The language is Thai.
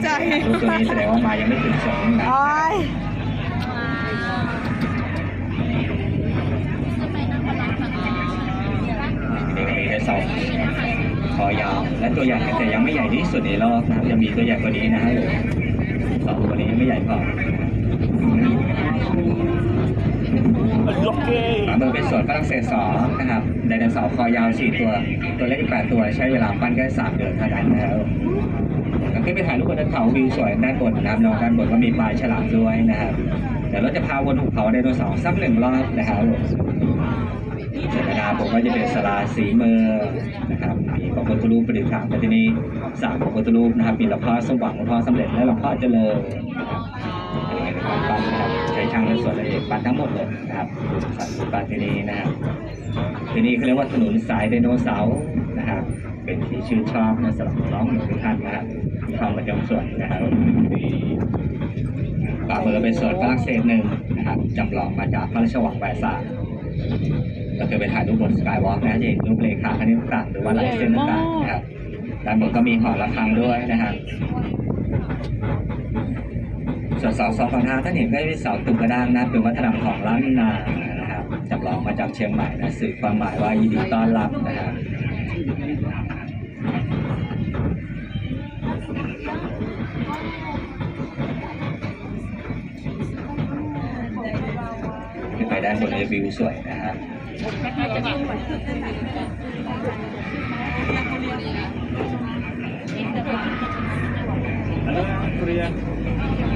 ใจรูปตัวนี้แสดงว่ามายังไม่ถึงสองนะโอ้ยนี่ก็มีแค่สองคอยาว และตัวใหญ่แต่ยังไม่ใหญ่ที่สุดในโลกนะครับยังมีตัวใหญ่กว่านี้นะฮะสองตัวนี้ยังไม่ใหญ่พอโอเคขวามือเป็นส่วนฝรั่งเศสสองนะครับไดโนเสาร์คอยาวสี่ตัว ตัวเล็กอีกแปดตัวใช้เวลาปั้นแค่สามเดือนเท่านั้นนะครับแล้ว ขึ้นไปถ่ายรูปบนเขาวิวสวยด้านบนนะครับน้องด้านบนก็มีปลายฉลามด้วยนะครับเดี๋ยวเราจะพาวนหุบเขาไดโนเสาร์สักหนึ่งรอบนะครับส่วนนะครับผมก็จะเป็นสลาสีเมือนะครับมีพระพุทธรูปประดิษฐานที่นี้สามพระพุทธรูปนะครับมีหลวงพ่อสมหวังหลวงพ่อสำเร็จและหลวงพ่อเจริญนะครับอันนี้เป็นการปั้นนะครับใช้ช่างและส่วนละเอียดปั้นทั้งหมดเลยนะครับสัตว์ปั้นที่นี่นะครับ ที่นี่เขาเรียกว่าถนนสายไดโนเสาร์นะครับ เป็นที่ชื่นชอบนะสำหรับน้องๆทุกท่านนะครับที่เข้ามาชมสวนนะครับป่าเบอร์เป็นสวนฝรั่งเศสหนึ่งนะครับจำลองมาจากพระราชวังแวร์ซาก็คือไปถ่ายรูปบนสกายวอล์กนะจะเห็นรูปเลขาคณิตต่างๆหรือว่าลายเส้นต่างๆนะครับด้านบนก็มีหอระฆังด้วยนะครับส่วนเสาสองฝั่งทางท่านเห็นก็จะเป็นเสาตุ่มกระด้างนะเป็นวัฒนธรรมของล้านนา นะครับจำลองมากเชียงใหม่นะสื่อความหมายว่ายินดีต้อนรับนะครับขึ้นไปด้านบนเลยวิวสวยนะครับ Halo, Korea.